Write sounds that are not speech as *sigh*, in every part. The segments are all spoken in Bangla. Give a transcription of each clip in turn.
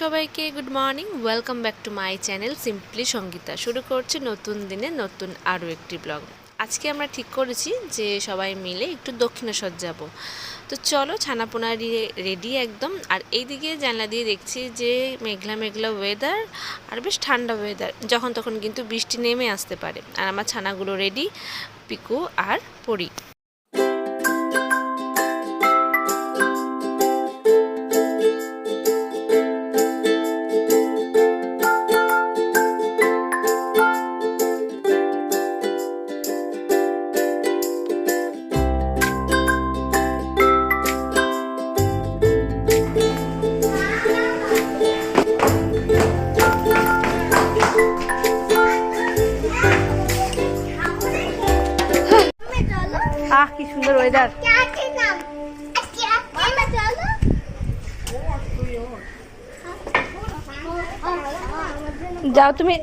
সবাইকে good morning welcome back to my channel simply Sangeeta শুরু করছি নতুন দিনে নতুন আরও একটি ব্লগ আজকে আমরা ঠিক করেছি যে সবাই মিলে একটু দক্ষিণেশ্বর যাব। তো চলো, ছানাপোনা রেডি একদম। আর এইদিকে জানলা দিয়ে দেখছি যে মেঘলা মেঘলা ওয়েদার আর বেশ ঠান্ডা ওয়েদার যখন তখন কিন্তু বৃষ্টি নেমে আসতে পারে। আর আমার ছানাগুলো রেডি পিকু আর পড়ি যাও তুমি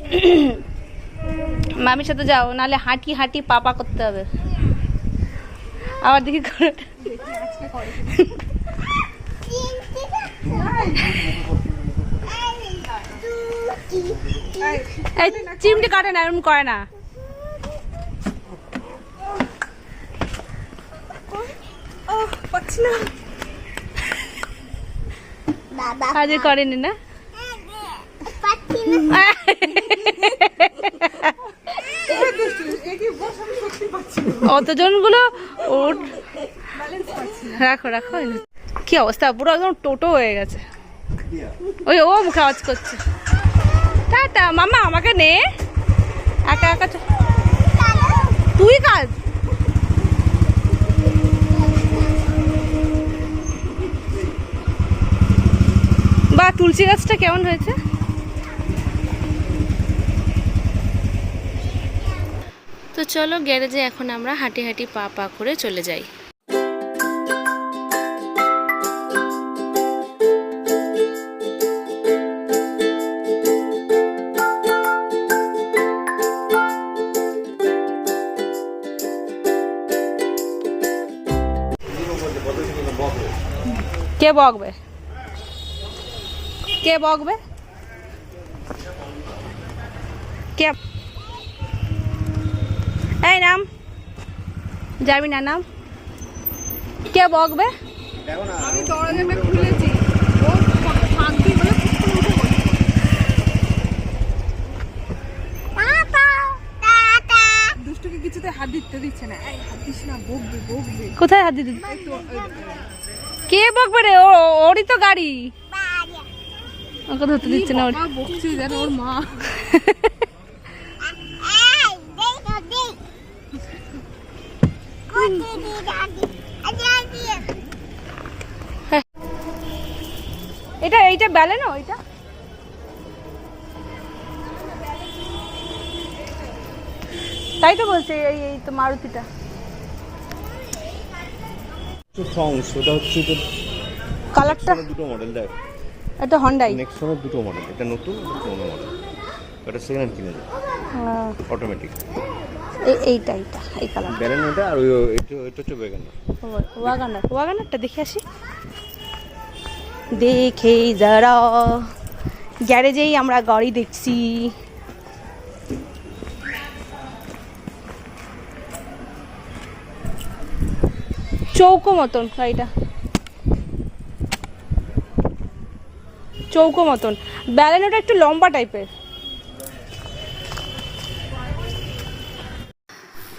মামির সাথে যাও নাহলে হাঁটি হাঁটি পাপা করতে হবে। আবার দেখি করে চিমটি কাটে না এরকম করে না। আজ করেনি না? অতজনগুলো রাখো রাখো। কি অবস্থা? পুরো একদম টোটো হয়ে গেছে। ওই, ও আওয়াজ করছে। টাটা, মামা, আমাকে নে। একা একা তুই কাজ বা তুলসী গাছটা কেমন হয়েছে? তো চলো গ্যারেজে এখন আমরা হাঁটি হাঁটি পা পা করে চলে যাই। কে বকবে? কে বকবে? কে এই নাম। যাবি না নাম? কে বকবে? আমি দরজাটা খুলেছি। ও ফাঁক দিয়ে বলে ফুটফুট উঠে পড়ে দুষ্টুকে কিছুতে হাত দিতে দিচ্ছে না। এই হাত দিস না বকবে বকবে। কোথায় হাত এই কে বকবে রে? ও ওরই তো গাড়ি। ওকে ধরতে দিচ্ছে না ওর বকছে ওর মা। *laughs* এটা এইটা ব্যালেনো ওইটা তাই তো বলছে এই এই তো মারুতিটা। সংস ওটা হচ্ছে তোর কালারটা দুটো মডেল দেখ। এটা হন্ডাই নেক্সনের দুটো মডেল এটা নতুন এটা পুরোনো মডেল এটা সেকেন্ড হ্যান্ড কিনে অটোমেটিক এইটা এইটা এই কালার ব্যালেন আর ওই এটা হচ্ছে বেগান। ওয়াগানার ওয়াগানারটা দেখে আসি। দেখে যারা গ্যারেজেই আমরা গাড়ি দেখছি। চৌকো মতন গাড়িটা। চৌকো মতন। ব্যালেনোটা একটু লম্বা টাইপের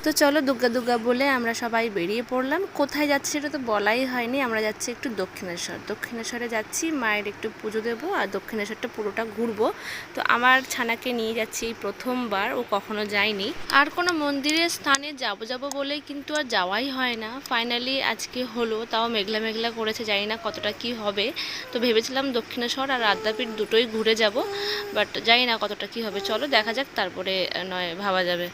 তো চলো দুর্গা দুর্গা বলে আমরা সবাই বেরিয়ে পড়লাম। কোথায় যাচ্ছি সেটা তো বলাই হয়নি, আমরা যাচ্ছি একটু দক্ষিণেশ্বর। দক্ষিণেশ্বরে যাচ্ছি, মায়ের একটু পুজো দেবো আর দক্ষিণেশ্বরটা পুরোটা ঘুরবো। তো আমার ছানাকে নিয়ে যাচ্ছি এই প্রথমবার, ও কখনো যায়নি। আর কোনো মন্দিরের স্থানে যাব যাব বলেই কিন্তু আর যাওয়াই হয় না। ফাইনালি আজকে হলো, তাও মেঘলা মেঘলা করেছে, জানি না কতটা কি হবে। তো ভেবেছিলাম দক্ষিণেশ্বর আর আদ্যাপীঠ দুটোই ঘুরে যাব বাট জানি না কতটা কি হবে। চলো দেখা যাক, তারপরে নয় ভাবা যাবে।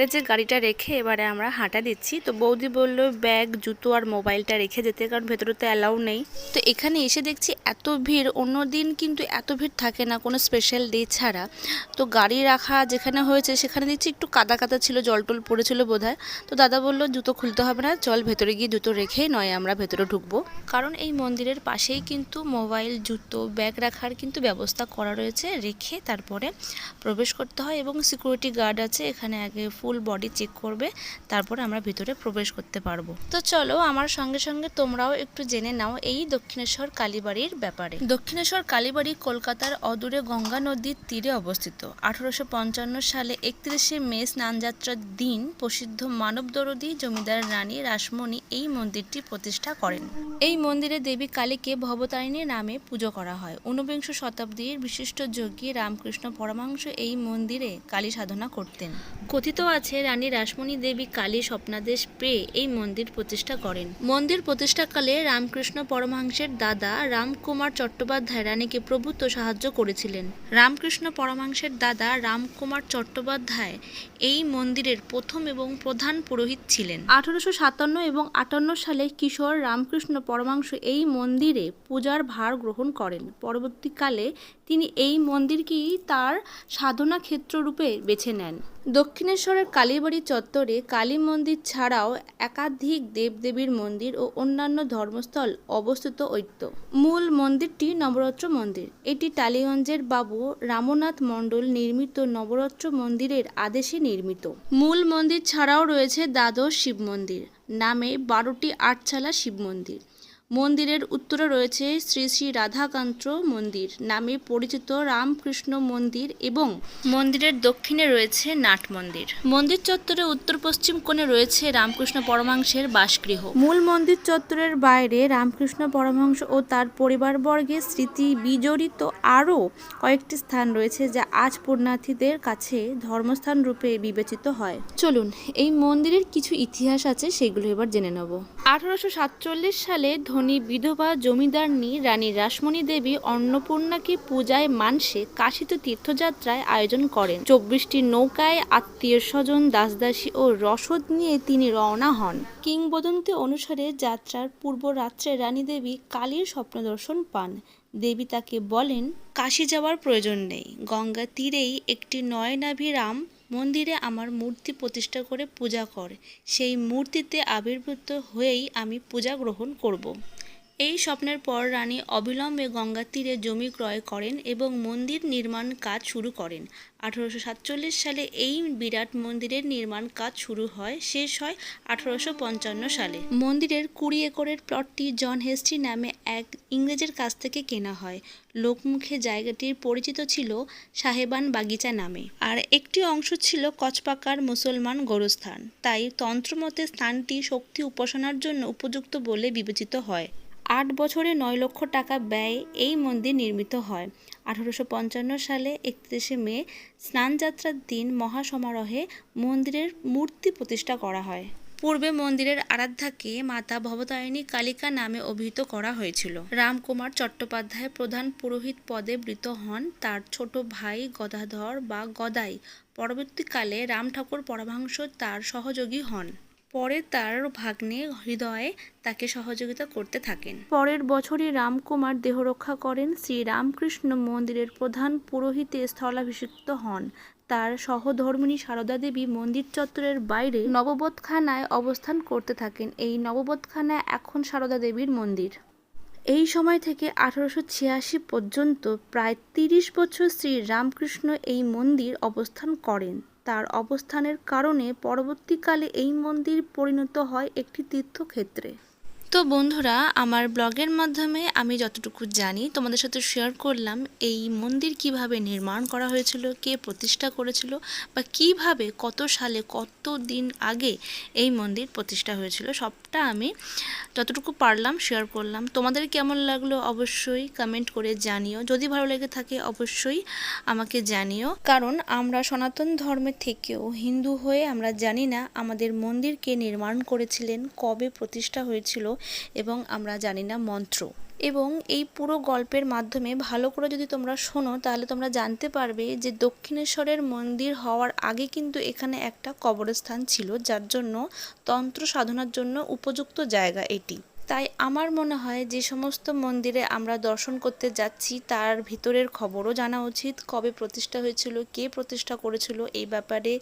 গ্যারেজে গাড়িটা রেখে এবারে আমরা হাঁটা দিচ্ছি, তো বৌদি বলল, ব্যাগ, জুতো আর মোবাইলটা রেখে যেতে, কারণ ভেতরে তো অ্যালাউ নেই। তো এখানে এসে দেখছি এত ভিড় অন্য দিন কিন্তু এত ভিড় থাকে না, কোনো স্পেশাল ডে ছাড়া। তো গাড়ি রাখা যেখানে হয়েছে, সেখানে দেখছি একটু কাদা কাদা ছিল, জল টল পড়েছিল বোধহয়। তো দাদা বলল, জুতো খুলতে হবে না, চল ভেতরে গিয়ে জুতো রেখেই নয় আমরা ভেতরে ঢুকবো। কারণ এই মন্দিরের পাশেই কিন্তু মোবাইল, জুতো, ব্যাগ রাখার কিন্তু ব্যবস্থা করা রয়েছে, রেখে তারপরে প্রবেশ করতে হয় এবং সিকিউরিটি গার্ড আছে, এখানে আগে ফুল বডি চেক করবে, তারপর আমরা ভিতরে প্রবেশ করতে পারব। তো চলো আমার সঙ্গে সঙ্গে তোমরাও একটু জেনে নাও এই দক্ষিণেশ্বর কালীবাড়ির ব্যাপারে। দক্ষিণেশ্বর কালীবাড়ি কলকাতার অদূরে গঙ্গা নদীর তীরে অবস্থিত। আঠারোশো পঞ্চান্ন সালে একত্রিশে মে স্নানযাত্রার দিন প্রসিদ্ধ মানবদরদী জমিদার রানী রাসমণি এই মন্দিরটি প্রতিষ্ঠা করেন। এই মন্দিরে দেবী কালীকে ভবতারিণী নামে পুজো করা হয়। ঊনবিংশ শতাব্দীর বিশিষ্ট যোগী রামকৃষ্ণ পরমাংশ এই মন্দিরে কালী সাধনা করতেন। কথিত আছে রানী রাসমণি দেবী কালী স্বপ্নাদেশ পেয়ে এই মন্দির প্রতিষ্ঠা করেন। মন্দির প্রতিষ্ঠাকালে রামকৃষ্ণ পরমহংসের দাদা রামকুমার চট্টোপাধ্যায় রানীকে প্রভূত সাহায্য করেছিলেন। রামকৃষ্ণ পরমহংসের দাদা রামকুমার চট্টোপাধ্যায় এই মন্দিরের প্রথম এবং প্রধান পুরোহিত ছিলেন। আঠারোশো সাতান্ন এবং আটান্ন সালে কিশোর রামকৃষ্ণ পরমাংশ এই মন্দিরে পূজার ভার গ্রহণ করেন। পরবর্তীকালে তিনি এই মন্দিরকেই তার সাধনা ক্ষেত্র রূপে বেছে নেন। দক্ষিণেশ্বরের কালীবাড়ি চত্বরে কালী মন্দির ছাড়াও একাধিক দেবদেবীর মন্দির ও অন্যান্য ধর্মস্থল অবস্থিত ঐত্য মূল মন্দিরটি নবরত্ন মন্দির। এটি টালিগঞ্জের বাবু রামনাথ মণ্ডল নির্মিত নবরত্ন মন্দিরের আদেশে নির্মিত। মূল মন্দির ছাড়াও রয়েছে দ্বাদশ শিব মন্দির, নামে বারোটি আটচালা শিব মন্দির। মন্দিরের উত্তরে রয়েছে শ্রী শ্রী রাধাকান্ত মন্দির। নামে পরিচিত রামকৃষ্ণ মন্দির এবং মন্দিরের দক্ষিণে রয়েছে নাট মন্দির। মন্দির চত্বরে উত্তর পশ্চিম কোণে রয়েছে রামকৃষ্ণ পরমাংশের বাসগৃহ। মূল মন্দির চত্বরের বাইরে রামকৃষ্ণ পরমহংস ও তার পরিবারবর্গের স্মৃতি বিজড়িত আরও কয়েকটি স্থান রয়েছে যা আজ পুণ্যার্থীদের কাছে ধর্মস্থান রূপে বিবেচিত হয়। চলুন, এই মন্দিরের কিছু ইতিহাস আছে সেগুলো এবার জেনে নেব। আঠারোশো সাতচল্লিশ সালে বিধবা জমিদারনি রানী রাসমণি দেবী অন্নপূর্ণাকে পূজায় মানসে কাশিতে তীর্থযাত্রায় আয়োজন করেন। চব্বিশটি নৌকায় আত্মীয় স্বজন, দাসদাসী ও রসদ নিয়ে তিনি রওনা হন। কিংবদন্তি অনুসারে যাত্রার পূর্ব রাত্রে রানী দেবী কালীর স্বপ্ন দর্শন পান। দেবী তাকে বলেন, কাশি যাওয়ার প্রয়োজন নেই। গঙ্গা তীরেই একটি নয়নাভি রাম মন্দিরে আমার মূর্তি প্রতিষ্ঠা করে পূজা কর সেই মূর্তিতে আবির্ভূত হয়েই আমি পূজা গ্রহণ করব। এই স্বপ্নের পর রানী অবিলম্বে গঙ্গা তীরে জমি ক্রয় করেন এবং মন্দির নির্মাণ কাজ শুরু করেন। আঠারোশো সাতচল্লিশ সালে এই বিরাট মন্দিরের নির্মাণ কাজ শুরু হয়, শেষ হয় আঠারোশো পঞ্চান্ন সালে। মন্দিরের কুড়ি একরের প্লটটি জন হেস্টি নামে এক ইংরেজের কাছ থেকে কেনা হয়। লোকমুখে জায়গাটির পরিচিত ছিল সাহেবান বাগিচা নামে। আর একটি অংশ ছিল কচপাকার মুসলমান গোরস্থান। তাই তন্ত্রমতে স্থানটি শক্তি উপাসনার জন্য উপযুক্ত বলে বিবেচিত হয়। আট বছরে নয় লক্ষ টাকা ব্যয়ে এই মন্দির নির্মিত হয়। আঠারোশো পঞ্চান্ন সালে একত্রিশে মে স্নানযাত্রার দিন মহাসমারোহে মন্দিরের মূর্তি প্রতিষ্ঠা করা হয়। পূর্বে মন্দিরের আরাধ্যাকে মাতা ভবতারিণী কালিকা নামে অভিহিত করা হয়েছিল। রামকুমার চট্টোপাধ্যায় প্রধান পুরোহিত পদে বৃত হন। তার ছোট ভাই গদাধর বা গদাই। পরবর্তীকালে রাম ঠাকুর পরমাংশ তার সহযোগী হন। পরে তার ভাগ্নে হৃদয়ে তাকে সহযোগিতা করতে থাকেন। পরের বছরই রামকুমার দেহরক্ষা করেন। শ্রী রামকৃষ্ণ মন্দিরের প্রধান পুরোহিতে স্থলাভিষিক্ত হন। তার সহধর্মিণী সারদা দেবী মন্দির চত্বরের বাইরে নববতখানায় অবস্থান করতে থাকেন। এই নববতখানা এখন সারদা দেবীর মন্দির। এই সময় থেকে আঠারোশো ছিয়াশি পর্যন্ত প্রায় তিরিশ বছর শ্রী রামকৃষ্ণ এই মন্দির অবস্থান করেন। তার অবস্থানের কারণে পরবর্তীকালে এই মন্দির পরিণত হয় একটি তীর্থক্ষেত্রে। তো বন্ধুরা, আমার ব্লগের মাধ্যমে আমি যতটুকু জানি, তোমাদের সাথে শেয়ার করলাম এই মন্দির কীভাবে নির্মাণ করা হয়েছিল, কে প্রতিষ্ঠা করেছিল, বা কীভাবে কত সালে কত দিন আগে এই মন্দির প্রতিষ্ঠা হয়েছিল সবটা আমি যতটুকু পারলাম শেয়ার করলাম। তোমাদের কেমন লাগল অবশ্যই কমেন্ট করে জানিও। যদি ভালো লেগে থাকে অবশ্যই আমাকে জানিও। কারণ আমরা সনাতন ধর্মের থেকেও হিন্দু হয়ে আমরা জানি না আমাদের মন্দিরকে নির্মাণ করেছিলেন, কবে প্রতিষ্ঠা হয়েছিল এবং আমরা জানি না মন্ত্র। এবং এই পুরো গল্পের মাধ্যমে ভালো করে যদি তোমরা শোনো, তাহলে তোমরা জানতে পারবে যে দক্ষিণেশ্বরের মন্দির হওয়ার আগে কিন্তু এখানে একটা কবরস্থান ছিল, যার জন্য তন্ত্র সাধনার জন্য উপযুক্ত জায়গা এটি। তাই আমার মনে হয় যে সমস্ত মন্দিরে আমরা দর্শন করতে যাচ্ছি, তার ভিতরের খবরও জানা উচিত, কবে প্রতিষ্ঠা হয়েছিল, কে প্রতিষ্ঠা করেছিল, এই ব্যাপারে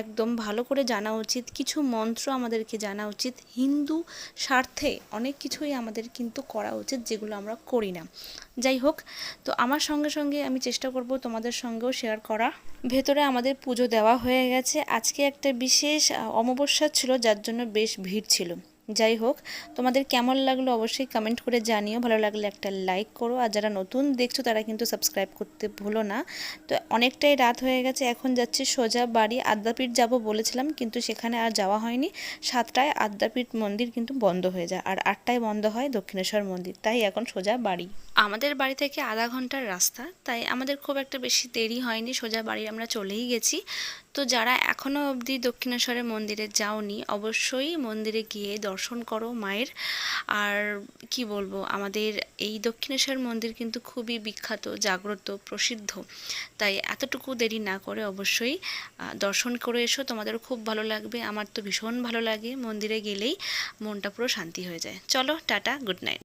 একদম ভালো করে জানা উচিত, কিছু মন্ত্র আমাদেরকে জানা উচিত, হিন্দু স্বার্থে অনেক কিছুই আমাদের কিন্তু করা উচিত যেগুলো আমরা করি না। যাই হোক, তো আমার সঙ্গে সঙ্গে আমি চেষ্টা করব তোমাদের সঙ্গেও শেয়ার করা। ভেতরে আমাদের পুজো দেওয়া হয়ে গেছে, আজকে একটা বিশেষ অমাবস্যা ছিল, যার জন্য বেশ ভিড় ছিল। যাই হোক, তোমাদের কেমন লাগল অবশ্যই কমেন্ট করে জানিও। ভালো লাগলে একটা লাইক করো, আর যারা নতুন দেখছ তারা কিন্তু সাবস্ক্রাইব করতে ভুলো না। তো অনেকটাই রাত হয়ে গেছে, এখন যাচ্ছি সোজা বাড়ি, আদ্যাপীঠ যাব বলেছিলাম, কিন্তু সেখানে আর যাওয়া হয়নি। সাতটায় আদ্যাপীঠ মন্দির কিন্তু বন্ধ হয়ে যায়, আর আটটায় বন্ধ হয় দক্ষিণেশ্বর মন্দির, তাই এখন সোজা বাড়ি। আমাদের বাড়ি থেকে আধা ঘণ্টার রাস্তা, তাই আমাদের খুব একটা বেশি দেরি হয়নি, সোজা বাড়ি আমরা চলেই গেছি। তো যারা এখনও অবধি দক্ষিণেশ্বরের মন্দিরে যাওনি, অবশ্যই মন্দিরে গিয়ে দর্শন করো মায়ের। আর কি বলব, আমাদের এই দক্ষিণেশ্বর মন্দির কিন্তু খুবই বিখ্যাত, জাগ্রত, প্রসিদ্ধ। তাই এতটুকু দেরি না করে অবশ্যই দর্শন করে এসো। তোমাদেরও খুব ভালো লাগবে, আমার তো ভীষণ ভালো লাগে মন্দিরে গেলেই মনটা পুরো শান্তি হয়ে যায়। চলো, টাটা, গুড নাইট।